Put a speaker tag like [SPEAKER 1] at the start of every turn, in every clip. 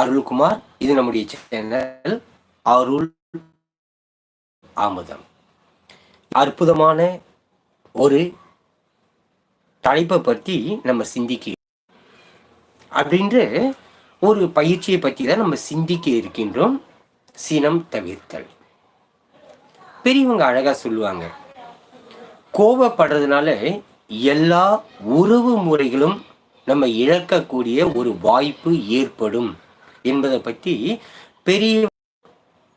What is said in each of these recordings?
[SPEAKER 1] அருள்குமார் இது நம்முடைய சேனல் அருள் ஆமுதம். அற்புதமான ஒரு தலைப்பை பற்றி நம்ம சிந்திக்க அப்படின்ற ஒரு பயிற்சியை பற்றி தான் நம்ம சிந்திக்க இருக்கின்றோம். சினம் தவிர்த்தல். பெரியவங்க அழகாக சொல்லுவாங்க கோபப்படுறதுனால எல்லா உறவு முறைகளும் நம்ம இழக்கக்கூடிய ஒரு வாய்ப்பு ஏற்படும். என்பதை பற்றி பெரிய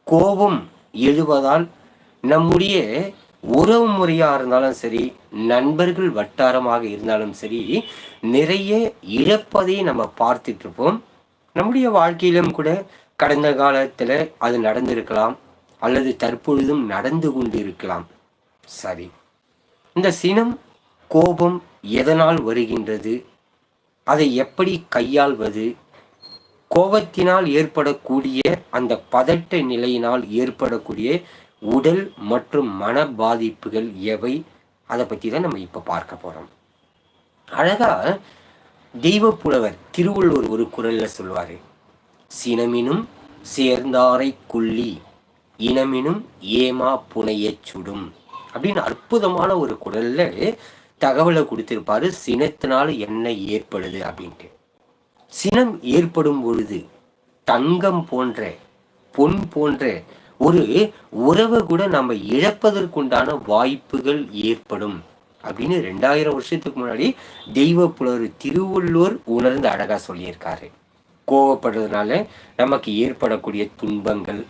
[SPEAKER 1] கோபம் எழுவதால் நம்முடைய உறவு முறையாக இருந்தாலும் சரி நண்பர்கள் வட்டாரமாக இருந்தாலும் சரி நிறைய இழப்பதை நம்ம பார்த்துட்டு இருப்போம் நம்முடைய வாழ்க்கையிலும் கூட கடந்த காலத்தில் அது நடந்திருக்கலாம் அல்லது தற்பொழுதும் நடந்து கொண்டு இருக்கலாம் சரி. இந்த சினம் கோபம் எதனால் வருகின்றது? அதை எப்படி கையாள்வது? கோபத்தினால் ஏற்படக்கூடிய அந்த பதட்ட நிலையினால் ஏற்படக்கூடிய உடல் மற்றும் மன பாதிப்புகள் எவை? அதை பற்றி தான் நம்ம இப்போ பார்க்க போகிறோம் அழகா தெய்வ புலவர் திருவள்ளுவர் ஒரு குரலில் சொல்லுவார். சினமினும் சேர்ந்தாரை குள்ளி இனமினும் ஏமா புனையச் சுடும் அப்படின்னு அற்புதமான ஒரு குரலில் தகவலை கொடுத்துருப்பாரு. சினத்தினால என்ன ஏற்படுது அப்படின்ட்டு. சினம் ஏற்படும் பொழுது தங்கம் போன்ற பொன் போன்ற ஒரு உறவை கூட நம்ம இழப்பதற்குண்டான வாய்ப்புகள் ஏற்படும். அப்படின்னு ரெண்டாயிரம் வருஷத்துக்கு முன்னாடி தெய்வ புலர் திருவள்ளுவர் உணர்ந்து அழகா சொல்லியிருக்காரு. கோவப்படுறதுனால நமக்கு ஏற்படக்கூடிய துன்பங்கள்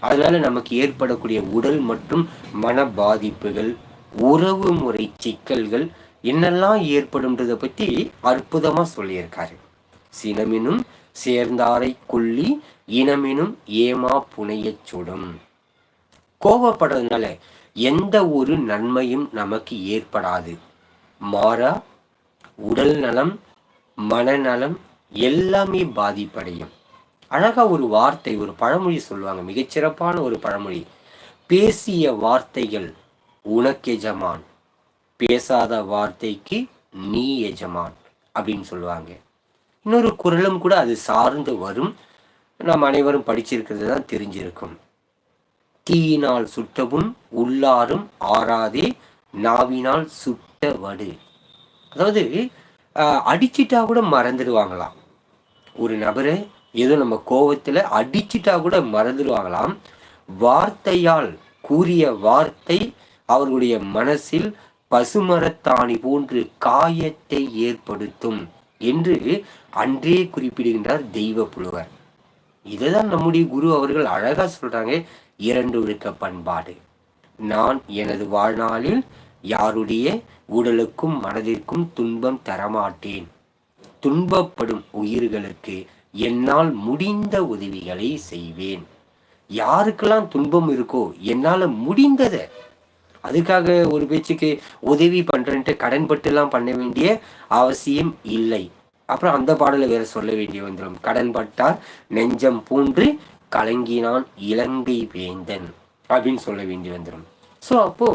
[SPEAKER 1] அதனால நமக்கு ஏற்படக்கூடிய உடல் மற்றும் மன பாதிப்புகள் உறவு முறை சிக்கல்கள் என்னெல்லாம் ஏற்படும்ன்றதை பற்றி அற்புதமாக சொல்லியிருக்காரு. சினமினும் சேர்ந்தாரை கொல்லி இனமினும் ஏமா புனையச் சுடும். கோபப்படுறதுனால எந்த ஒரு நன்மையும் நமக்கு ஏற்படாது. மாறா உடல் நலம் மனநலம் எல்லாமே பாதிப்படையும். அழகா ஒரு வார்த்தை ஒரு பழமொழி சொல்லுவாங்க. மிகச்சிறப்பான ஒரு பழமொழி. பேசிய வார்த்தைகள் உனக்கு எஜமான். பேசாத வார்த்தைக்கு நீ எஜமான். அப்படின்னு சொல்லுவாங்க. இன்னொரு குரலும் கூட அது சார்ந்து வரும். நாம் அனைவரும் படிச்சிருக்கிறது தான் தெரிஞ்சிருக்கும். தீயினால் சுட்டவும் உள்ளாரும் ஆறாதே நாவினால் சுட்ட வடு. அதாவது அடிச்சிட்டா கூட மறந்துடுவாங்களாம். ஒரு நபரை ஏதோ நம்ம கோபத்தில் அடிச்சிட்டா கூட மறந்துடுவாங்களாம். வார்த்தையால் கூறிய வார்த்தை அவர்களுடைய மனசில் பசுமரத்தாணி போன்று காயத்தை ஏற்படுத்தும். என்று அன்றே குறிப்பிடுகின்றார் தெய்வ புலவர். இதுதான் நம்முடைய குரு அவர்கள் அழகா சொல்றாங்க இரண்டு ஒழுக்க பண்பாடு. நான் எனது வாழ்நாளில் யாருடைய உடலுக்கும் மனதிற்கும் துன்பம் தரமாட்டேன். துன்பப்படும் உயிர்களுக்கு என்னால் முடிந்த உதவிகளை செய்வேன். யாருக்கெல்லாம் துன்பம் இருக்கோ என்னால் முடிந்ததை அதுக்காக ஒரு பேச்சுக்கு உதவி பண்றேன்ட்டு கடன்பட்டுலாம் பண்ண வேண்டிய அவசியம் இல்லை. அப்புறம் அந்த பாடலை வேற சொல்ல வேண்டிய வந்துடும் கடன்பட்டார் நெஞ்சம் பூன்று கலங்கினான் இலங்கை வேந்தன் அப்படின்னு சொல்ல வேண்டி வந்துடும் ஸோ அப்போ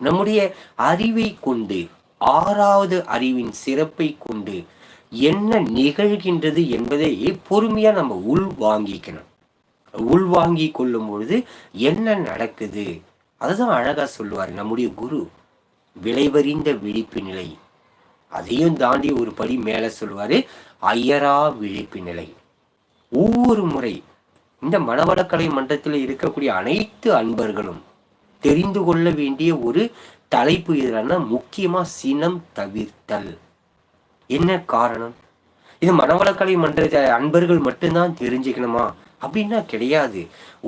[SPEAKER 1] நம்முடைய அறிவை கொண்டு ஆறாவது அறிவின் சிறப்பை கொண்டு என்ன நிகழ்கின்றது என்பதை பொறுமையா நம்ம உள் வாங்கிக்கணும் உள்வாங்கி கொள்ளும் பொழுது என்ன நடக்குது? அதுதான் அழகா சொல்லுவார் நம்முடைய குரு விளைவறிந்த விழிப்பு நிலை. அதையும் தாண்டி ஒரு படி மேலே சொல்லுவாரு ஐயரா விழிப்பு நிலை. ஒவ்வொரு முறை இந்த மனவளக்கலை மன்றத்தில் இருக்கக்கூடிய அனைத்து அன்பர்களும் தெரிந்து கொள்ள வேண்டிய ஒரு தலைப்பு எதுனா முக்கியமா சினம் தவிர்த்தல். என்ன காரணம்? இது மனவளக்கலை மன்ற அன்பர்கள் மட்டும்தான் தெரிஞ்சுக்கணுமா? அப்படின்னா கிடையாது.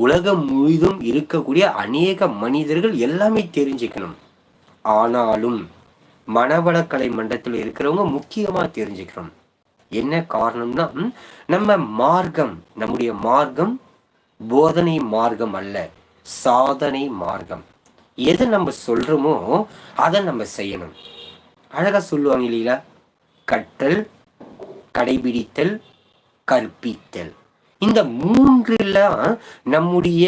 [SPEAKER 1] உலகம் முழுதும் இருக்கக்கூடிய அநேக மனிதர்கள் எல்லாமே தெரிஞ்சுக்கணும். ஆனாலும் மனவளக்கலை மன்றத்தில் இருக்கிறவங்க முக்கியமாக தெரிஞ்சுக்கிறோம் என்ன காரணம்னா நம்ம மார்க்கம் நம்முடைய மார்க்கம் போதனை மார்க்கம் அல்ல சாதனை மார்க்கம். எதை நம்ம சொல்றோமோ அதை நம்ம செய்யணும். அழகா சொல்லுவாங்க இல்லைங்களா? கற்றல் கடைபிடித்தல் கற்பித்தல். இந்த மூன்றுலாம் நம்முடைய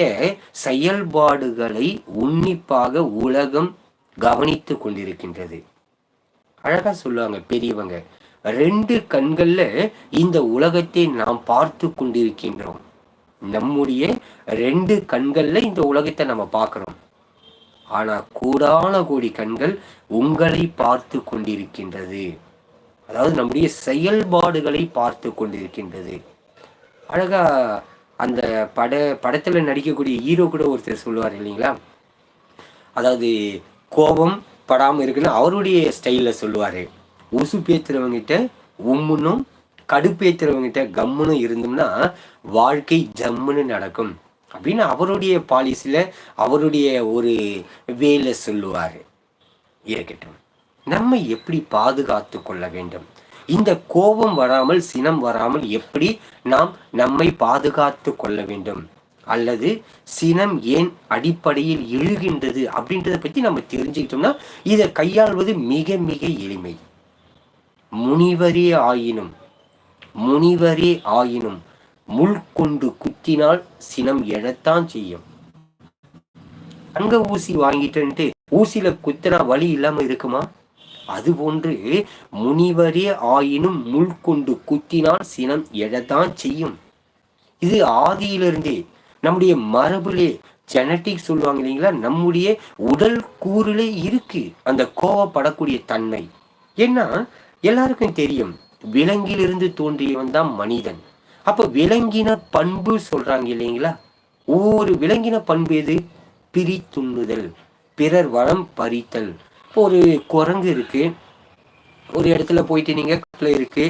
[SPEAKER 1] செயல்பாடுகளை உன்னிப்பாக உலகம் கவனித்து கொண்டிருக்கின்றது. அழகா சொல்லுவாங்க பெரியவங்க ரெண்டு கண்கள்ல இந்த உலகத்தை நாம் பார்த்து கொண்டிருக்கின்றோம். நம்முடைய ரெண்டு கண்கள்ல இந்த உலகத்தை நம்ம பார்க்கிறோம். ஆனா கூடான கோடி கண்கள் உங்களை பார்த்து கொண்டிருக்கின்றது. அதாவது நம்முடைய செயல்பாடுகளை பார்த்து கொண்டிருக்கின்றது. அழகா அந்த பட படத்துல நடிக்கக்கூடிய ஹீரோ கூட ஒருத்தர் சொல்லுவார் இல்லைங்களா? அதாவது கோபம் படாமல் இருக்குன்னு அவருடைய ஸ்டைலில் சொல்லுவார். உசு பேத்துறவங்கிட்ட உம்முன்னும் கடுப்பேத்துறவங்கிட்ட கம்முன்னு இருந்தோம்னா வாழ்க்கை ஜம்முன்னு நடக்கும் அப்படின்னு அவருடைய பாலிசியில் அவருடைய ஒரு வேலை சொல்லுவார். இருக்கட்டும். நம்ம எப்படி பாதுகாத்து கொள்ள வேண்டும்? இந்த கோபம் வராமல் சினம் வராமல் எப்படி நாம் நம்மை பாதுகாத்து கொள்ள வேண்டும்? அல்லது சினம் ஏன் அடிப்படையில் எழுகின்றது அப்படின்றத பற்றி நம்ம தெரிஞ்சுக்கிட்டோம்னா இதை கையாள்வது மிக மிக எளிமை. முனிவரே ஆயினும் முனிவரே ஆயினும் முள் கொண்டு குத்தினால் சினம் எழத்தான் செய்யும். அங்க ஊசி வாங்கிட்டு ஊசியில குத்தினா வழி இல்லாம இருக்குமா? அது போன்று முனிவரே ஆயினும் முள் கொண்டு குத்தினால் சினம் எழத்தான் செய்யும். இது ஆதியிலிருந்தே நம்முடைய மரபுலே ஜெனட்டிக் சொல்லுவாங்க இல்லைங்களா? நம்முடைய உடல் கூறிலே இருக்கு அந்த கோவப்படக்கூடிய தன்மை. ஏன்னா எல்லாருக்கும் தெரியும் விலங்கிலிருந்து தோன்றியவன் தான் மனிதன். அப்ப விலங்கின பண்பு சொல்றாங்க இல்லைங்களா? ஒவ்வொரு விலங்கின பண்பு எது? பிரித்துண்ணுதல் பிறர் வளம் பறித்தல். இப்போ ஒரு குரங்கு இருக்கு. ஒரு இடத்துல போயிட்டு நீங்கள் நீங்க இருக்கு.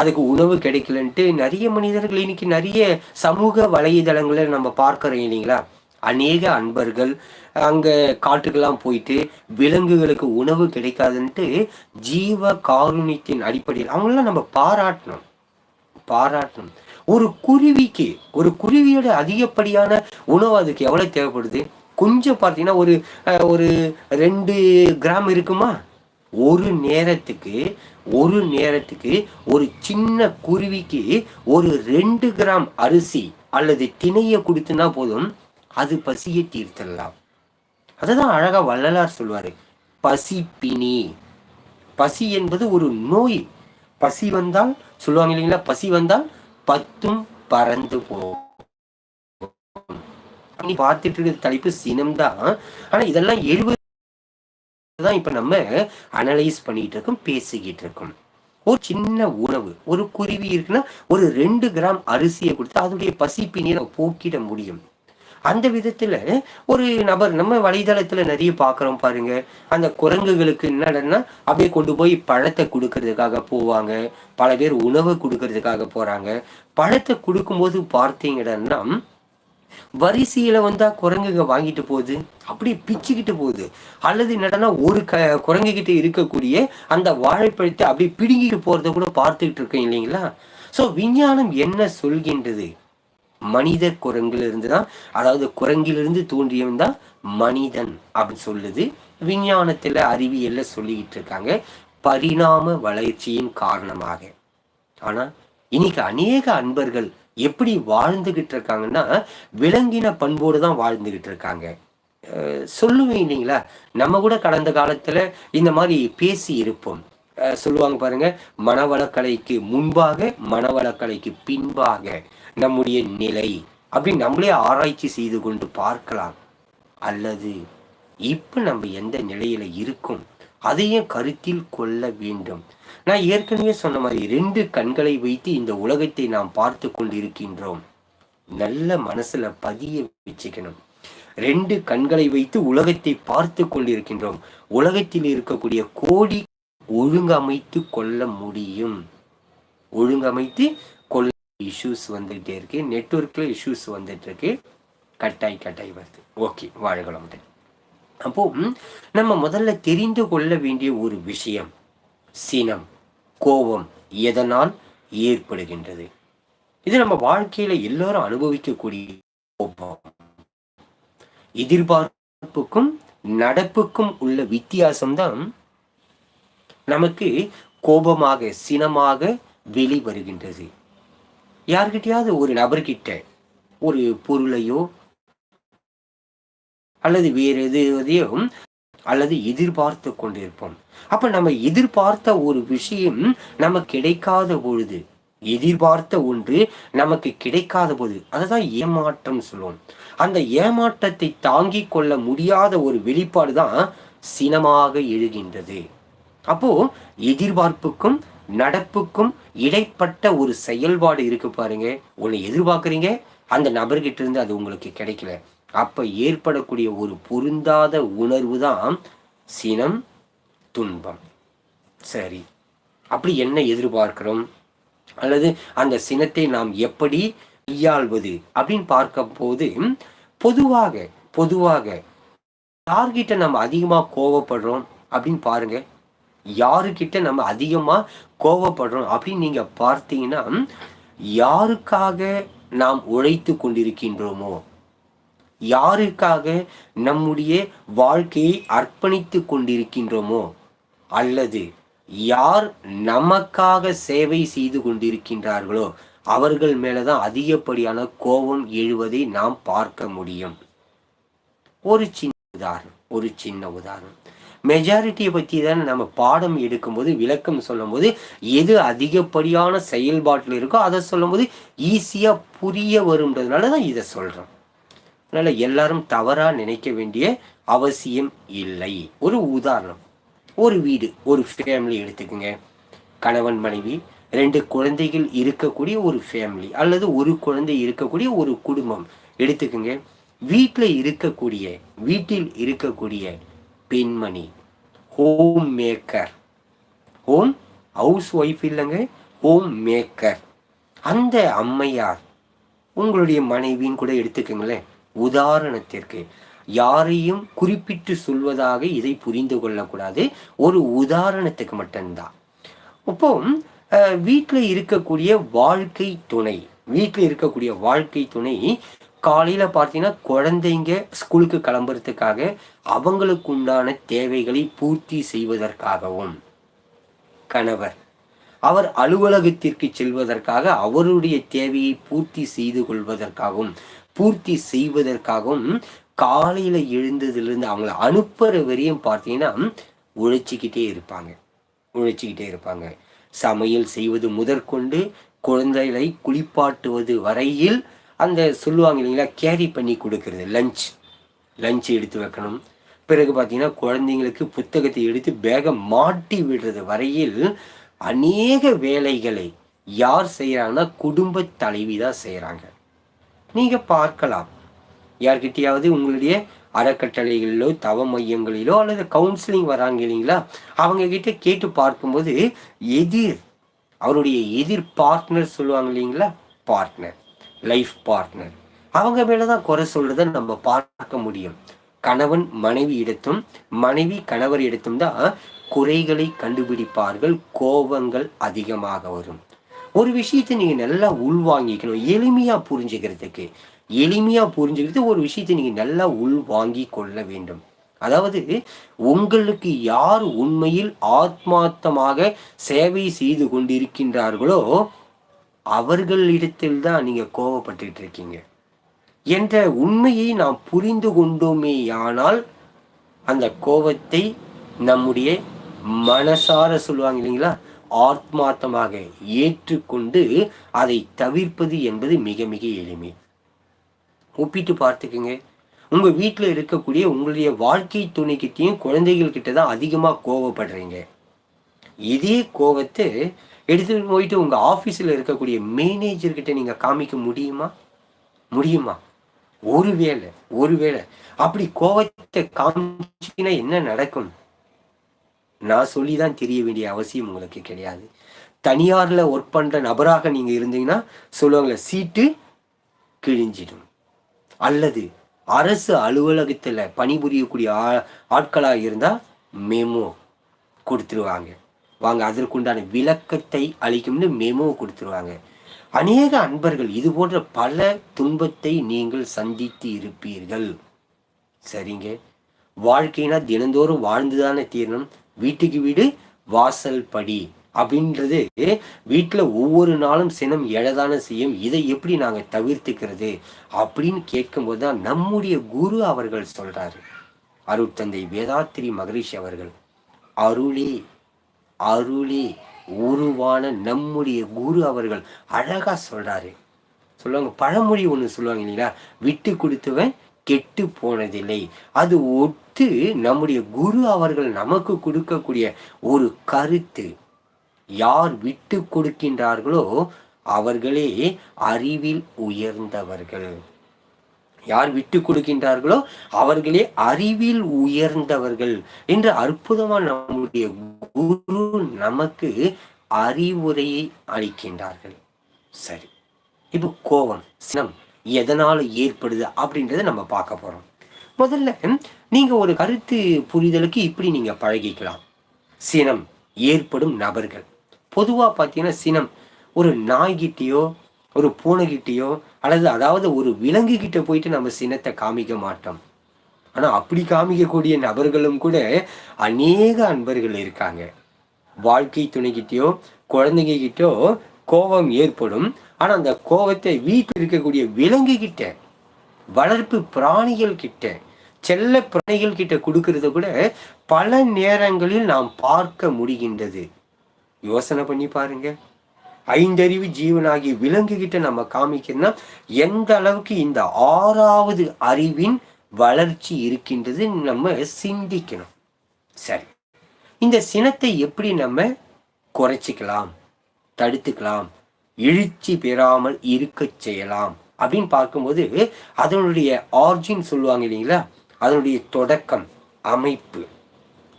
[SPEAKER 1] அதுக்கு உணவு கிடைக்கலன்ட்டு நிறைய மனிதர்கள் இன்னைக்கு நிறைய சமூக வலைதளங்களை நம்ம பார்க்குறோம் இல்லைங்களா? அநேக அன்பர்கள் அங்கே காட்டுக்கெல்லாம் போயிட்டு விலங்குகளுக்கு உணவு கிடைக்காதுன்ட்டு ஜீவ காருணியத்தின் அடிப்படையில் அவங்களாம் நம்ம பாராட்டணும். பாராட்டணும். ஒரு குருவிக்கு ஒரு குருவியோட அதிகப்படியான உணவு அதுக்கு எவ்வளோ தேவைப்படுது? கொஞ்சம் பார்த்தீங்கன்னா ஒரு ஒரு ரெண்டு கிராம் இருக்குமா? ஒரு நேரத்துக்கு ஒரு நேரத்துக்கு ஒரு சின்ன குருவிக்கு ஒரு ரெண்டு கிராம் அரிசி அல்லது திணையை கொடுத்துனா போதும் அது பசியை தீர்த்திடலாம் அதுதான் அழகா வள்ளலார் சொல்வார் பசி பிணி. பசி என்பது ஒரு நோய். பசி வந்தால் சொல்லுவாங்க இல்லைங்களா பசி வந்தால் பத்தும் பறந்து போகும் பார்த்துட்டு இருக்கிற தலைப்பு சினம் தான். ஆனா இதெல்லாம் எழுபது தான் இப்ப நம்ம அனலைஸ் பண்ணிட்டு இருக்கோம் பேசிக்கிட்டு இருக்கோம் ஒரு சின்ன உணவு ஒரு குருவி இருக்குன்னா ஒரு ரெண்டு கிராம் அரிசியை கொடுத்து அதனுடைய பசிப்பினியை நம்ம போக்கிட முடியும். அந்த விதத்துல ஒரு நபர் நம்ம வலைதளத்துல நிறைய பாக்குறோம் பாருங்க. அந்த குரங்குகளுக்கு என்னடன்னா அப்படியே கொண்டு போய் பழத்தை கொடுக்கறதுக்காக போவாங்க. பல பேர் உணவை கொடுக்கறதுக்காக போறாங்க. பழத்தை கொடுக்கும்போது பார்த்தீங்கன்னா வரிசையில வந்தா குரங்குங்க வாங்கிட்டு போகுது. அப்படி பிச்சுக்கிட்டு போகுது. அல்லது என்னடனா ஒரு க குரங்குகிட்ட இருக்கக்கூடிய அந்த வாழைப்பழத்தை அப்படியே பிடுங்கிட்டு போகிறத கூட பார்த்துக்கிட்டு இருக்கேன் இல்லைங்களா? ஸோ விஞ்ஞானம் என்ன சொல்கின்றது? மனித குரங்கிலிருந்து தான் அதாவது குரங்கிலிருந்து தோன்றியவன் தான் மனிதன் அப்படின்னு சொல்லுது. விஞ்ஞானத்துல அறிவியல்ல சொல்லிக்கிட்டு இருக்காங்க. பரிணாம வளர்ச்சியின் காரணமாக. ஆனா இன்னைக்கு அநேக அன்பர்கள் எப்படி வாழ்ந்துகிட்டு இருக்காங்கன்னா விலங்கின பண்போடு தான் வாழ்ந்துகிட்டு இருக்காங்க சொல்லுவேன் இல்லைங்களா? நம்ம கூட கடந்த காலத்துல இந்த மாதிரி பேசி இருப்போம். சொல்லுவாங்க பாருங்க மனவளக்கலைக்கு முன்பாக மனவளக்கலைக்கு பின்பாக நம்முடைய நிலை. அப்படி நம்மளே ஆராய்ச்சி செய்து கொண்டு பார்க்கலாம். அல்லது இப்போ நம்ம எந்த நிலையில இருக்கும்? அதையும் கருத்தில் கொள்ள வேண்டும். நான் ஏற்கனவே சொன்ன மாதிரி ரெண்டு கண்களை வைத்து இந்த உலகத்தை நாம் பார்த்து கொண்டிருக்கின்றோம். நல்ல மனசுல பதிய வச்சுக்கணும். ரெண்டு கண்களை வைத்து உலகத்தை பார்த்து கொண்டிருக்கின்றோம். உலகத்தில் இருக்கக்கூடிய கோடி ஒழுங்கமைத்து கொள்ள முடியும். ஒழுங்கமைத்து கொள்ள இஷ்யூஸ் வந்துகிட்டே இருக்கு. நெட்ஒர்க்ல இஷ்யூஸ் வந்துட்டு இருக்கு. கட்டாய் கட்டாய் வருது. ஓகே வாழ்கலாம் அப்போ நம்ம முதல்ல தெரிந்து கொள்ள வேண்டிய ஒரு விஷயம் சினம் கோபம் எதனால் ஏற்படுகின்றது? இது நம்ம வாழ்க்கையில எல்லாரும் அனுபவிக்கக்கூடிய கோபம். எதிர்பார்ப்புக்கும் நடப்புக்கும் உள்ள வித்தியாசம்தான் நமக்கு கோபமாக சினமாக வெளிவருகின்றது. யார்கிட்டயாவது ஒரு நபர்கிட்ட ஒரு பொருளையோ அல்லது வேறு எது எதையும் அல்லது எதிர்பார்த்து கொண்டிருப்போம். அப்ப நம்ம எதிர்பார்த்த ஒரு விஷயம் நமக்கு கிடைக்காத பொழுது எதிர்பார்த்த ஒன்று நமக்கு கிடைக்காத போது அதுதான் ஏமாற்றம் சொல்லுவோம். அந்த ஏமாற்றத்தை தாங்கிக் கொள்ள முடியாத ஒரு வெளிப்பாடு தான் சினமாக எழுகின்றது. அப்போ எதிர்பார்ப்புக்கும் நடப்புக்கும் இடைப்பட்ட ஒரு செயல்பாடு இருக்கு பாருங்க. ஒன்று எதிர்பார்க்குறீங்க அந்த நபர்கிட்ட இருந்து அது உங்களுக்கு கிடைக்கல. அப்போ ஏற்படக்கூடிய ஒரு பொருந்தாத உணர்வு தான் சினம் துன்பம். சரி. அப்படி என்ன எதிர்பார்க்கிறோம்? அல்லது அந்த சினத்தை நாம் எப்படி கையாள்வது அப்படின்னு பார்க்கும் போது பொதுவாக பொதுவாக யார்கிட்ட நம்ம அதிகமாக கோவப்படுறோம் அப்படின்னு பாருங்க. யாருக்கிட்ட நம்ம அதிகமாக கோவப்படுறோம் அப்படின்னு நீங்கள் பார்த்தீங்கன்னா யாருக்காக நாம் உழைத்து கொண்டிருக்கின்றோமோ யாருக்காக நம்முடைய வாழ்க்கையை அர்ப்பணித்து கொண்டிருக்கின்றோமோ? அல்லது யார் நமக்காக சேவை செய்து கொண்டிருக்கின்றார்களோ அவர்கள் மேலதான் அதிகப்படியான கோபம் எழுவதை நாம் பார்க்க முடியும். ஒரு சின்ன உதாரணம் ஒரு சின்ன உதாரணம். மெஜாரிட்டியை பற்றி தான் நம்ம பாடம் எடுக்கும்போது விளக்கம் சொல்லும்போது எது அதிகப்படியான செயல்பாட்டில் இருக்கோ அதை சொல்லும்போது ஈஸியாக புரிய வரும்ன்றதுனால தான் இதை சொல்கிறோம் அதனால் எல்லாரும் தவறாக நினைக்க வேண்டிய அவசியம் இல்லை. ஒரு உதாரணம். ஒரு வீடு ஒரு ஃபேமிலி எடுத்துக்கோங்க. கணவன் மனைவி ரெண்டு குழந்தைகள் இருக்கக்கூடிய ஒரு ஃபேமிலி அல்லது ஒரு குழந்தை இருக்கக்கூடிய ஒரு குடும்பம் எடுத்துக்கோங்க. வீட்டில் இருக்கக்கூடிய வீட்டில் இருக்கக்கூடிய பெண்மணி homemaker home housewife இல்லைங்க ஹோம் மேக்கர் அந்த அம்மையார் உங்களுடைய மனைவின்னு கூட எடுத்துக்கோங்களேன். உதாரணத்திற்கு யாரையும் குறிப்பிட்டு சொல்வதாக இதை புரிந்து கொள்ளக்கூடாது. ஒரு உதாரணத்துக்கு மட்டும்தான். அப்போ வீட்டில் இருக்கக்கூடிய வாழ்க்கை துணை வீட்டில் இருக்கக்கூடிய வாழ்க்கை துணை காலையில் பார்த்தீங்கன்னா குழந்தைங்க ஸ்கூலுக்கு கிளம்புறதுக்காக அவங்களுக்கு உண்டான தேவைகளை பூர்த்தி செய்வதற்காகவும் கணவர் அவர் அலுவலகத்திற்கு செல்வதற்காக அவருடைய தேவையை பூர்த்தி செய்து கொள்வதற்காகவும் பூர்த்தி செய்வதற்காகவும் காலையில் எழுந்ததுலேருந்து அவங்கள அனுப்புகிற வரையும் பார்த்தீங்கன்னா உழைச்சிக்கிட்டே இருப்பாங்க. உழைச்சிக்கிட்டே இருப்பாங்க. சமையல் செய்வது முதற்கொண்டு குழந்தைகளை குளிப்பாட்டுவது வரையில் அந்த சொல்லுவாங்க இல்லைங்களா கேரி பண்ணி கொடுக்கறது லஞ்ச் லஞ்ச் எடுத்து வைக்கணும். பிறகு பார்த்தீங்கன்னா குழந்தைங்களுக்கு புத்தகத்தை எடுத்து பேகை மாட்டி விடுறது வரையில் அநேக வேலைகளை யார் செய்கிறாங்கன்னா குடும்ப தலைவி தான் செய்கிறாங்க நீங்கள் பார்க்கலாம். யார்கிட்டையாவது உங்களுடைய அறக்கட்டளைகளிலோ தவ மையங்களிலோ அல்லது கவுன்சிலிங் வராங்க இல்லைங்களா? அவங்க கிட்ட கேட்டு பார்க்கும்போது எதிர் அவருடைய எதிர் பார்ட்னர் சொல்லுவாங்க இல்லைங்களா? பார்ட்னர் லைஃப் பார்ட்னர் அவங்க மேலே தான் குறை சொல்றதை நம்ம பார்க்க முடியும். கணவன் மனைவி இடத்தும் மனைவி கணவர் இடத்தும் தான் குறைகளை கண்டுபிடிப்பார்கள் கோபங்கள் அதிகமாக வரும். ஒரு விஷயத்தை நீங்க நல்லா உள்வாங்கிக்கணும். எளிமையா புரிஞ்சுக்கிறதுக்கு. எளிமையா புரிஞ்சுக்கிறது ஒரு விஷயத்தை நீங்க நல்லா உள் வாங்கி கொள்ள வேண்டும். அதாவது உங்களுக்கு யார் உண்மையில் ஆத்மார்த்தமாக சேவை செய்து கொண்டிருக்கின்றார்களோ அவர்களிடத்தில் தான் நீங்க கோவப்பட்டு இருக்கீங்க. என்ற உண்மையை நாம் புரிந்து கொண்டோமேயானால் அந்த கோபத்தை நம்முடைய மனசார சொல்லுவாங்க இல்லைங்களா? ஆத்மார்த்தமாக ஏற்றுக்கொண்டு அதை தவிர்ப்பது என்பது மிக மிக எளிமை. ஒப்பிட்டு பார்த்துக்குங்க. உங்கள் வீட்டில் இருக்கக்கூடிய உங்களுடைய வாழ்க்கை துணைக்கிட்டையும் குழந்தைகள்கிட்ட தான் அதிகமாக கோவப்படுறீங்க. இதே கோவத்தை எடுத்துகிட்டு போயிட்டு உங்கள் ஆஃபீஸில் இருக்கக்கூடிய மேனேஜர்கிட்ட நீங்கள் காமிக்க முடியுமா? முடியுமா? ஒருவேளை ஒருவேளை அப்படி கோவத்தை காமிச்சிங்கன்னா என்ன நடக்கும்? நான் சொல்லி தான் தெரிய வேண்டிய அவசியம் உங்களுக்கு கிடையாது. தனியாரில் ஒர்க் பண்ணுற நபராக நீங்கள் இருந்தீங்கன்னா சொல்லுவாங்களே சீட்டு கிழிஞ்சிடும். அல்லது அரசு அலுவலகத்தில் பணிபுரியக்கூடிய ஆ ஆட்களாக இருந்தால் மெமோ கொடுத்துருவாங்க. வாங்க அதற்குண்டான விளக்கத்தை அளிக்கும்னு மெமோ கொடுத்துருவாங்க. அநேக அன்பர்கள் இது போன்ற பல துன்பத்தை நீங்கள் சந்தித்து இருப்பீர்கள். சரிங்க? வாழ்க்கைனா தினந்தோறும் வாழ்ந்துதானே தீரணும். வீட்டுக்கு வீடு வாசல் படி அப்படின்றது வீட்டில் ஒவ்வொரு நாளும் சினம் எழதான செய்யும். இதை எப்படி நாங்கள் தவிர்த்துக்கிறது அப்படின்னு கேட்கும்போது தான் நம்முடைய குரு அவர்கள் சொல்றாரு. அருட்தந்தை வேதாத்திரி மகரிஷி அவர்கள் அருளி அருளி உருவான நம்முடைய குரு அவர்கள் அழகா சொல்றாரு. சொல்லுவாங்க பழமொழி ஒன்று சொல்லுவாங்க இல்லைங்களா? விட்டு கொடுத்தவன் கெட்டு போனதில்லை. அது ஒத்து நம்முடைய குரு அவர்கள் நமக்கு கொடுக்கக்கூடிய ஒரு கருத்து. யார் விட்டு கொடுக்கின்றார்களோ அவர்களே அறிவில் உயர்ந்தவர்கள். யார் விட்டு கொடுக்கின்றார்களோ அவர்களே அறிவில் உயர்ந்தவர்கள் என்று அற்புதமாக நம்முடைய குரு நமக்கு அறிவுரையை அளிக்கின்றார்கள். சரி. இப்போ கோபம் சினம் எதனால் ஏற்படுது அப்படின்றத நம்ம பார்க்க போகிறோம் முதல்ல நீங்க ஒரு கருத்து புரிதலுக்கு இப்படி நீங்க பழகிக்கலாம். சினம் ஏற்படும் நபர்கள். பொதுவாக பார்த்தீங்கன்னா சினம் ஒரு நாய்கிட்டேயோ ஒரு பூனைகிட்டேயோ அல்லது அதாவது ஒரு விலங்கு கிட்ட போயிட்டு நம்ம சினத்தை காமிக்க மாட்டோம். ஆனால் அப்படி காமிக்கக்கூடிய நபர்களும் கூட அநேக அன்பர்கள் இருக்காங்க. வாழ்க்கை துணைகிட்டயோ குழந்தைகிட்டோ கோபம் ஏற்படும். ஆனால் அந்த கோபத்தை வீட்டில் இருக்கக்கூடிய விலங்குகிட்ட வளர்ப்பு பிராணிகள் கிட்ட செல்ல பிராணிகள் கிட்ட கொடுக்கறத கூட பல நேரங்களில் நாம் பார்க்க முடிகின்றது. யோசனை பண்ணி பாருங்க. ஐந்தறிவு ஜீவனாகி விலங்குகிட்ட நம்ம காமிக்கணும்னா எந்த அளவுக்கு இந்த ஆறாவது அறிவின் வளர்ச்சி இருக்கின்றது நம்ம சிந்திக்கணும். சரி. இந்த சினத்தை எப்படி நம்ம குறைச்சிக்கலாம் தடுத்துக்கலாம் எழுச்சி பெறாமல் இருக்க செய்யலாம் அப்படின்னு பார்க்கும்போது அதனுடைய ஆர்ஜின் சொல்லுவாங்க இல்லைங்களா? அதனுடைய தொடக்கம் அமைப்பு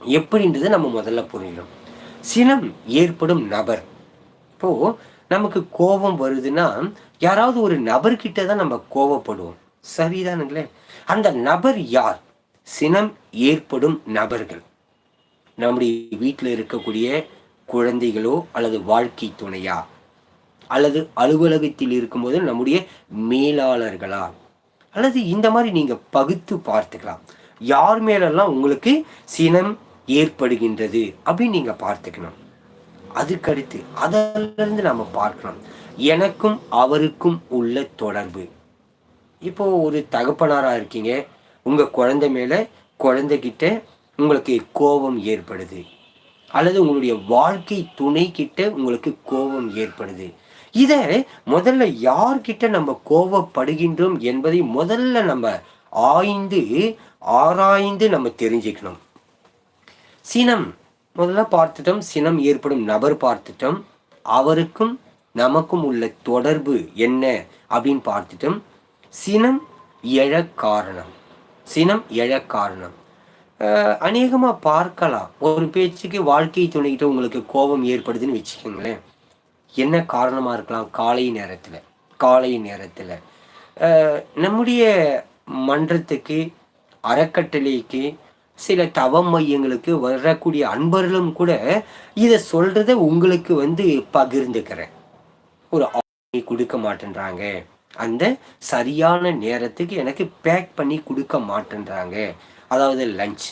[SPEAKER 1] எப்படின்றது நம்ம முதல்ல புரியணும். சினம் ஏற்படும் நபர். இப்போ நமக்கு கோபம் வருதுன்னா யாராவது ஒரு நபர்கிட்ட தான் நம்ம கோபப்படுவோம். சரிதானுங்களே? அந்த நபர் யார்? சினம் ஏற்படும் நபர்கள். நம்முடைய வீட்டில் இருக்கக்கூடிய குழந்தைகளோ அல்லது வாழ்க்கை துணையா? அல்லது அலுவலகத்தில் இருக்கும்போது நம்முடைய மேலாளர்களா? அல்லது இந்த மாதிரி நீங்கள் பகுத்து பார்த்துக்கலாம். யார் மேலெல்லாம் உங்களுக்கு சினம் ஏற்படுகின்றது அப்படின்னு நீங்கள் பார்த்துக்கணும். அதுக்கடுத்து அதிலிருந்து நம்ம பார்க்கலாம். எனக்கும் அவருக்கும் உள்ள தொடர்பு. இப்போ ஒரு தகப்பனாராக இருக்கீங்க. உங்கள் குழந்தை மேலே குழந்தைகிட்ட உங்களுக்கு கோபம் ஏற்படுது. அல்லது உங்களுடைய வாழ்க்கை துணை கிட்ட உங்களுக்கு கோபம் ஏற்படுது. இதை முதல்ல யார்கிட்ட நம்ம கோவப்படுகின்றோம் என்பதை முதல்ல நம்ம ஆய்ந்து ஆராய்ந்து நம்ம தெரிஞ்சுக்கணும். சினம் முதல்ல பார்த்துட்டோம் சினம் ஏற்படும் நபர் பார்த்துட்டோம் அவருக்கும் நமக்கும் உள்ள தொடர்பு என்ன அப்படின்னு பார்த்துட்டோம். சினம் எழ காரணம். சினம் எழ காரணம். அநேகமாக பார்க்கலாம். ஒரு பேச்சுக்கு வாழ்க்கை துணைக்கிட்ட உங்களுக்கு கோபம் ஏற்படுதுன்னு வச்சுக்கோங்களேன். என்ன காரணமாக இருக்கலாம் காலை நேரத்தில்? காலை நேரத்தில். நம்முடைய மன்றத்துக்கு அறக்கட்டளைக்கு சில தவ மையங்களுக்கு வரக்கூடிய அன்பர்களும் கூட இதை சொல்கிறத உங்களுக்கு வந்து பகிர்ந்துக்கிறேன். ஒரு கொடுக்க மாட்டேன்றாங்க. அந்த சரியான நேரத்துக்கு எனக்கு பேக் பண்ணி கொடுக்க மாட்டேன்றாங்க. அதாவது லஞ்ச்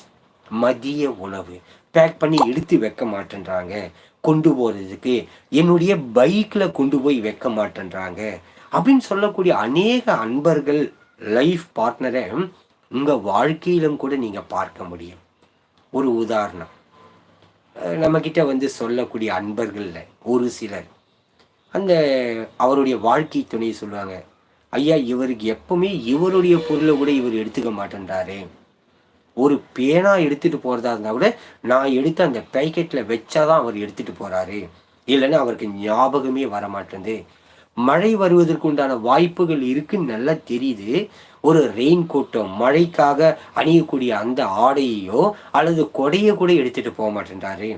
[SPEAKER 1] மதிய உணவு. பேக் பண்ணி எடுத்து வைக்க மாட்டேன்றாங்க. கொண்டு போகிறதுக்கு என்னுடைய பைக்கில் கொண்டு போய் வைக்க மாட்டேன்றாங்க. அப்படின்னு சொல்லக்கூடிய அநேக அன்பர்கள் லைஃப் பார்ட்னரை உங்கள் வாழ்க்கையிலும் கூட நீங்கள் பார்க்க முடியும். ஒரு உதாரணம். நம்மக்கிட்ட வந்து சொல்லக்கூடிய அன்பர்களில் ஒரு சிலர். அந்த அவருடைய வாழ்க்கை துணையை சொல்லுவாங்க. ஐயா இவருக்கு எப்பவுமே இவருடைய பொருளை கூட இவர் எடுத்துக்க மாட்டேன்றாரு. ஒரு பேனா எடுத்துட்டு போறதா இருந்தா கூட நான் எடுத்து அந்த பேக்கெட்ல வச்சாதான் அவர் எடுத்துட்டு போறாரு. இல்லைன்னா அவருக்கு ஞாபகமே வர மழை வருவதற்கு உண்டான வாய்ப்புகள் இருக்குன்னு நல்லா தெரியுது. ஒரு ரெயின் கோட்டோ மழைக்காக அணியக்கூடிய அந்த ஆடையோ அல்லது கொடையை கூட எடுத்துட்டு போக மாட்டேன்றாரு.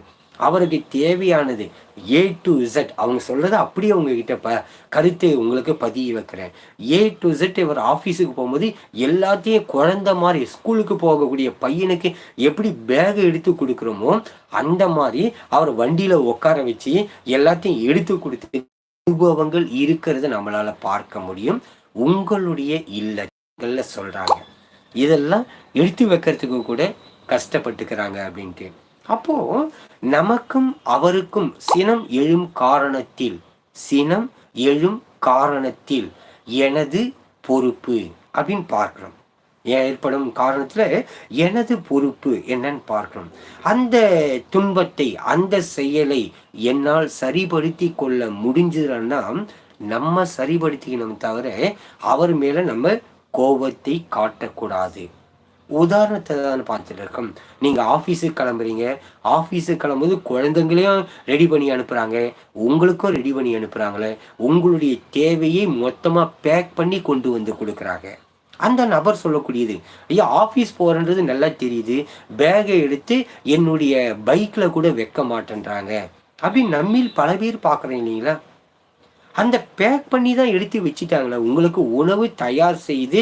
[SPEAKER 1] அவருக்கு தேவையானது ஏ டு இசட் அவங்க சொல்றத அப்படியே உங்ககிட்ட ப கருத்தை உங்களுக்கு பதிய வைக்கிறேன். ஏ டு இசட் இவர் ஆஃபீஸுக்கு போகும்போது எல்லாத்தையும் குழந்த மாதிரி ஸ்கூலுக்கு போகக்கூடிய பையனுக்கு எப்படி பேக் எடுத்து கொடுக்குறோமோ அந்த மாதிரி அவர் வண்டியில் உட்கார வச்சு எல்லாத்தையும் எடுத்து கொடுத்து அனுபவங்கள் இருக்கிறத நம்மளால பார்க்க முடியும். உங்களுடைய இல்லங்கள்ல சொல்றாங்க. இதெல்லாம் எடுத்து வைக்கிறதுக்கு கூட கஷ்டப்பட்டுக்கிறாங்க அப்படின்ட்டு. அப்போ நமக்கும் அவருக்கும் சினம் எழும் காரணத்தில் சினம் எழும் காரணத்தில் எனது பொறுப்பு அப்படின்னு பார்க்கிறோம். ஏற்படும் காரணத்துல எனது பொறுப்பு என்னன்னு பார்க்கணும் அந்த துன்பத்தை அந்த செயலை என்னால் சரிபடுத்தி கொள்ள முடிஞ்சதுன்னா நம்ம சரிபடுத்திக்கணும் தவிர அவர் மேல நம்ம கோபத்தை காட்டக்கூடாது. உதாரணத்தை தான் பார்த்துட்டு நீங்கள் ஆஃபீஸுக்கு கிளம்புறீங்க. ஆஃபீஸுக்கு கிளம்பும்போது குழந்தைங்களையும் ரெடி பண்ணி அனுப்புகிறாங்க உங்களுக்கும் ரெடி பண்ணி அனுப்புகிறாங்களே உங்களுடைய தேவையை மொத்தமாக பேக் பண்ணி கொண்டு வந்து கொடுக்குறாங்க. அந்த நபர் சொல்லக்கூடியது ஐயா ஆஃபீஸ் போகிறன்றது நல்லா தெரியுது. பேகை எடுத்து என்னுடைய பைக்கில் கூட வைக்க மாட்டேன்றாங்க. அப்படின்னு நம்மில் பல பேர் பார்க்குறேன் இல்லைங்களா? அந்த பேக் பண்ணி தான் எடுத்து வச்சுட்டாங்களே. உங்களுக்கு உணவு தயார் செய்து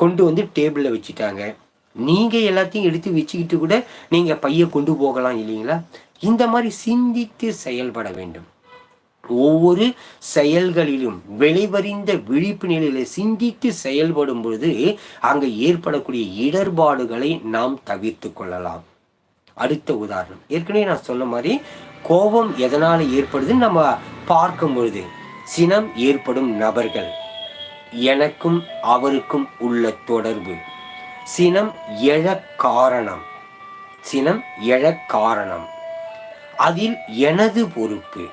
[SPEAKER 1] கொண்டு வந்து டேபிளில் வச்சுட்டாங்க. நீங்கள் எல்லாத்தையும் எடுத்து வச்சுக்கிட்டு கூட நீங்கள் பையை கொண்டு போகலாம் இல்லைங்களா? இந்த மாதிரி சிந்தித்து செயல்பட வேண்டும். ஒவ்வொரு செயல்களிலும் விளைவறிந்த விழிப்பு நிலையில சிந்தித்து செயல்படும் பொழுது அங்கு ஏற்படக்கூடிய இடர்பாடுகளை நாம் தவிர்த்து கொள்ளலாம். அடுத்த உதாரணம். ஏற்கனவே நான் சொன்ன மாதிரி கோபம் எதனால் ஏற்படுதுன்னு நம்ம பார்க்கும் பொழுது சினம் ஏற்படும் நபர்கள். எனக்கும் அவருக்கும் உள்ள தொடர்பு. சினம் எழக் காரணம். சினம் எழக் காரணம். அதில் எனது பொறுப்பு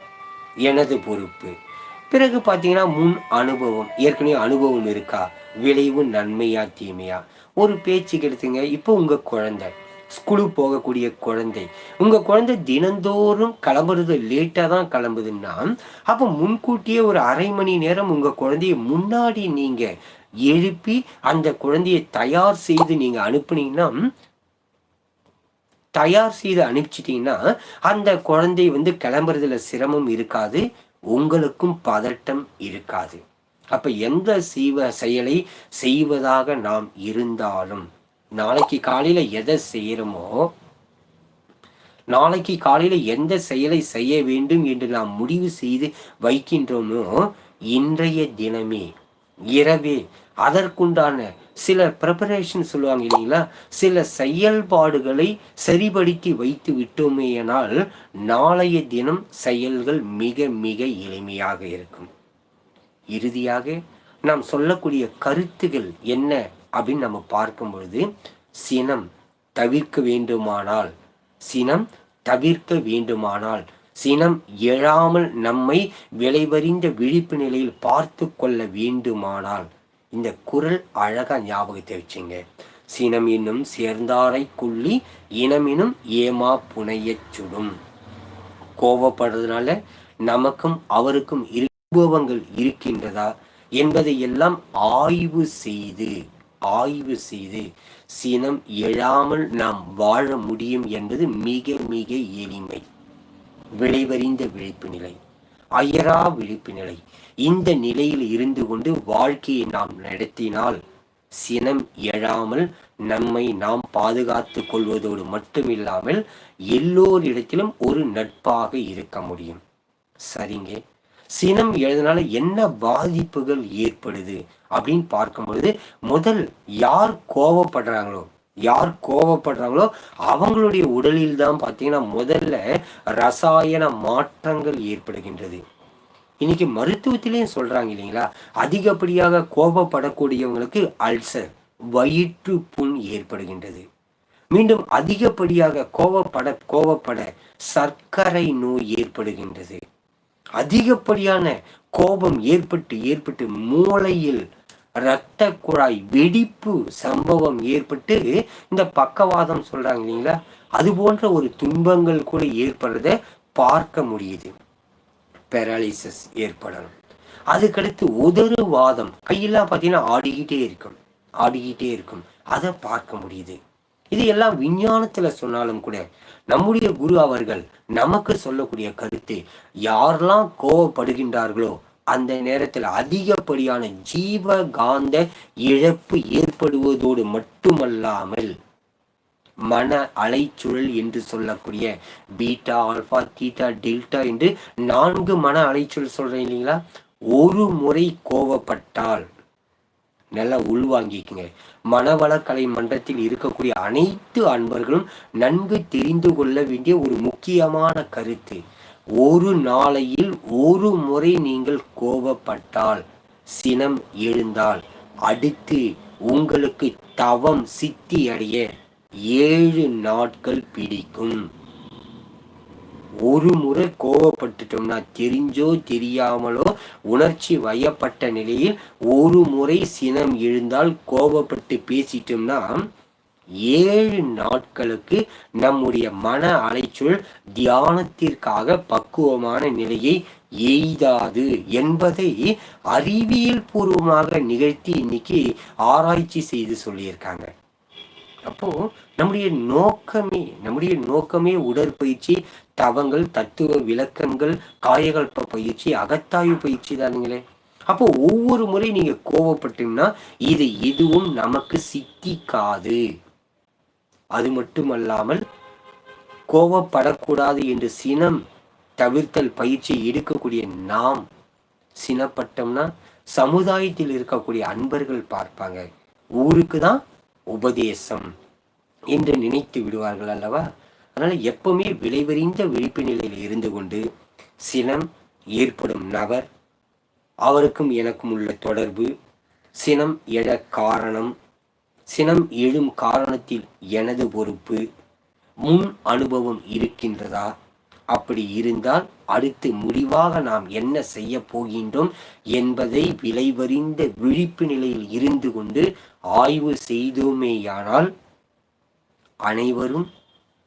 [SPEAKER 1] எனது பொறுப்பு. பிறகு பார்த்தீங்கன்னா முன் அனுபவம் ஏற்கனவே அனுபவம் இருக்கா? விளைவு நன்மையா தீமையா? ஒரு பேச்சுக்கு எடுத்துங்க இப்போ உங்கள் குழந்தை ஸ்கூலுக்கு போகக்கூடிய குழந்தை உங்கள் குழந்தை தினந்தோறும் கிளம்புறது லேட்டாக தான் கிளம்புதுன்னா அப்போ முன்கூட்டியே ஒரு அரை மணி நேரம் உங்கள் குழந்தைய முன்னாடி நீங்க எழுப்பி அந்த குழந்தையை தயார் செய்து நீங்கள் அனுப்புனீங்கன்னா தயார் செய்து அனுப்பிச்சிட்டிங்கன்னா அந்த குழந்தை வந்து கிளம்புறதுல சிரமம் இருக்காது உங்களுக்கும் பதட்டம் இருக்காது. அப்போ எந்த செய்வ செயலை செய்வதாக நாம் இருந்தாலும் நாளைக்கு காலையில் எதை செய்கிறோமோ நாளைக்கு காலையில் எந்த செயலை செய்ய வேண்டும் என்று நாம் முடிவு செய்து வைக்கின்றோமோ இன்றைய தினமே இரவே. அதற்குண்டான சில ப்ரிப்பரேஷன் சொல்லுவாங்க இல்லைங்களா? சில செயல்பாடுகளை சரிபடுத்தி வைத்து விட்டோமேயானால் நாளைய தினம் செயல்கள் மிக மிக எளிமையாக இருக்கும். இறுதியாக நாம் சொல்லக்கூடிய கருத்துகள் என்ன அப்படின்னு நம்ம பார்க்கும் பொழுது சினம் தவிர்க்க வேண்டுமானால் சினம் தவிர்க்க வேண்டுமானால் சினம் எழாமல் நம்மை விளைவறிந்த விழிப்பு நிலையில் பார்த்து கொள்ள வேண்டுமானால் இந்த குரல் அழகாக ஞாபகத்தை வச்சுங்க. சினம் என்னும் சேர்ந்தாரை குள்ளி இனமினும் ஏமா புனையச் சுடும். கோவப்படுறதுனால நமக்கும் அவருக்கும் அனுபவங்கள் இருக்கின்றதா என்பதை எல்லாம் ஆய்வு செய்து ஆய்வு செய்து சினம் எழாமல் நாம் வாழ முடியும் என்பது மிக மிக எளிமை. விளைவறிந்த விழிப்பு நிலை அயரா விழிப்பு நிலை. இந்த நிலையில் இருந்து கொண்டு வாழ்க்கையை நாம் நடத்தினால் சினம் எழாமல் நம்மை நாம் பாதுகாத்து கொள்வதோடு மட்டுமில்லாமல் எல்லோரிடத்திலும் ஒரு நட்பாக இருக்க முடியும். சரிங்க. சினம் எழுதினால என்ன பாதிப்புகள் ஏற்படுது அப்படின்னு பார்க்கும் பொழுது முதல் யார் கோவப்படுறாங்களோ யார் கோவப்படுறாங்களோ அவங்களுடைய உடலில் தான் பார்த்தீங்கன்னா முதல்ல ரசாயன மாற்றங்கள் ஏற்படுகின்றது. இன்னைக்கு மருத்துவத்திலையும் சொல்றாங்க இல்லைங்களா? அதிகப்படியாக கோபப்படக்கூடியவங்களுக்கு அல்சர் வயிற்று புண் ஏற்படுகின்றது. மீண்டும் அதிகப்படியாக கோவப்பட கோவப்பட சர்க்கரை நோய் ஏற்படுகின்றது. அதிகப்படியான கோபம் ஏற்பட்டு ஏற்பட்டு மூளையில் இரத்த குழாய் வெடிப்பு சம்பவம் ஏற்பட்டு இந்த பக்கவாதம் சொல்றாங்க இல்லைங்களா? அது போன்ற ஒரு துன்பங்கள் கூட ஏற்படுறத பார்க்க முடியுது. பெராலிசிஸ் ஏற்படணும். அதுக்கடுத்து உதறு வாதம். கையெல்லாம் பார்த்தீங்கன்னா ஆடிக்கிட்டே இருக்கும். ஆடிக்கிட்டே இருக்கும். அதை பார்க்க முடியுது. இது எல்லாம் விஞ்ஞானத்துல சொன்னாலும் கூட நம்முடைய குரு அவர்கள் நமக்கு சொல்லக்கூடிய கருத்து. யாரெல்லாம் கோவப்படுகின்றார்களோ அந்த நேரத்தில் அதிகப்படியான ஜீவ காந்த இழப்பு ஏற்படுவதோடு மட்டுமல்லாமல் மன அலைச்சுழல் என்று சொல்லக்கூடிய பீட்டா ஆல்பா தீட்டா டெல்டா என்று நான்கு மன அலைச்சுழல் சொல்றேன் இல்லைங்களா? ஒரு முறை கோவப்பட்டால் நல்லா உள்வாங்கிக்குங்க. மனவளக்கலை மன்றத்தில் இருக்கக்கூடிய அனைத்து அன்பர்களும் நன்கு தெரிந்து கொள்ள வேண்டிய ஒரு முக்கியமான கருத்து. ஒரு நாளையில் ஒரு முறை நீங்கள் கோபப்பட்டால் சினம் எழுந்தால் அடுத்து உங்களுக்கு தவம் சித்தி அடைய ஏழு நாட்கள் பிடிக்கும். ஒரு முறை கோவப்பட்டுட்டோம்னா தெரிஞ்சோ தெரியாமலோ உணர்ச்சி வயப்பட்ட நிலையில் ஒரு முறை சினம் எழுந்தால் கோபப்பட்டு பேசிட்டோம்னா ஏழு நாட்களுக்கு நம்முடைய மன அலைச்சொல் தியானத்திற்காக பக்குவமான நிலையை எய்தாது என்பதை அறிவியல் பூர்வமாக நிகழ்த்தி இன்னைக்கு ஆராய்ச்சி செய்து சொல்லியிருக்காங்க. அப்போ நம்முடைய நோக்கமே நம்முடைய நோக்கமே உடற்பயிற்சி தவங்கள் தத்துவ விளக்கங்கள் காயகல்ப பயிற்சி அகத்தாய்வு பயிற்சி தானுங்களே அப்போ ஒவ்வொரு முறை நீங்க கோவப்பட்டீங்கன்னா இது எதுவும் நமக்கு சித்திக்காது. அது மட்டுமல்லாமல் கோவப்படக்கூடாது என்று சினம் தவிர்த்தல் பயிற்சி எடுக்கக்கூடிய நாம் சினப்பட்டோம்னா சமுதாயத்தில் இருக்கக்கூடிய அன்பர்கள் பார்ப்பாங்க. ஊருக்கு தான் உபதேசம் என்று நினைத்து விடுவார்கள் அல்லவா? அதனால் எப்பவுமே விளைவறிந்த விழிப்பு நிலையில் இருந்து கொண்டு சினம் ஏற்படும் நபர். அவருக்கும் எனக்கும் உள்ள தொடர்பு. சினம் எழ காரணம். சினம் எழும் காரணத்தில் எனது பொறுப்பு முன் அனுபவம் இருக்கின்றதா? அப்படி இருந்தால் அடுத்து முடிவாக நாம் என்ன செய்ய போகின்றோம் என்பதை விளைவறிந்த விழிப்பு நிலையில் இருந்து கொண்டு ஆய்வு செய்தோமேயானால் அனைவரும்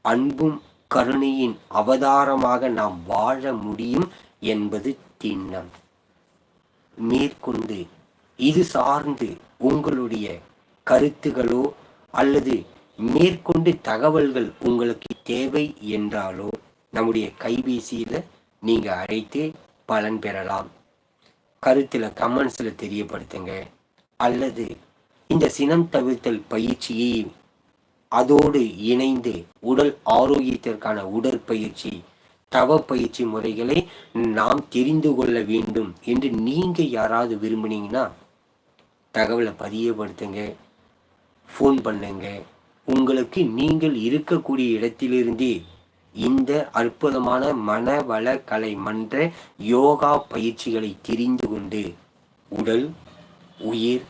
[SPEAKER 1] அன்பும் கருணையின் அவதாரமாக நாம் வாழ முடியும் என்பது திண்ணம். மேற்கொண்டு இது சார்ந்து உங்களுடைய கருத்துகளோ அல்லது மேற்கொண்டு தகவல்கள் உங்களுக்கு தேவை என்றாலோ நம்முடைய கைபேசியில் நீங்கள் அழைத்து பலன் பெறலாம். கருத்தில் கமெண்ட்ஸில் தெரியப்படுத்துங்க. அல்லது இந்த சினம் தவிர்த்தல் பயிற்சியை அதோடு இணைந்து உடல் ஆரோக்கியத்திற்கான உடற்பயிற்சி தவ பயிற்சி முறைகளை நாம் தெரிந்து கொள்ள வேண்டும் என்று நீங்கள் யாராவது விரும்புனீங்கன்னா தகவலை பதியப்படுத்துங்க. ஃபோன் பண்ணுங்க. உங்களுக்கு நீங்கள் இருக்கக்கூடிய இடத்திலிருந்தே இந்த அற்புதமான மனவள கலை மன்ற யோகா பயிற்சிகளை தெரிந்து கொண்டு உடல் உயிர்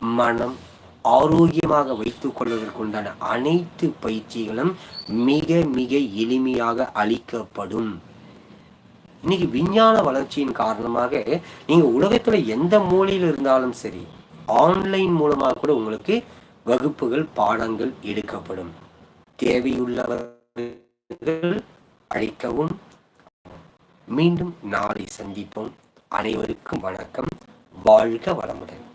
[SPEAKER 1] மனம் ஆரோக்கியமாக வைத்துக் கொள்வதற்குண்டான அனைத்து பயிற்சிகளும் மிக மிக எளிமையாக அளிக்கப்படும். இன்னைக்கு விஞ்ஞான வளர்ச்சியின் காரணமாக நீங்க உலகத்துல எந்த மூலையில் இருந்தாலும் சரி ஆன்லைன் மூலமாக கூட உங்களுக்கு வகுப்புகள் பாடங்கள் எடுக்கப்படும். தேவையுள்ளவர்கள் அழைக்கவும். மீண்டும் நாளை சந்திப்போம். அனைவருக்கும் வணக்கம். வாழ்க வளமுடன்.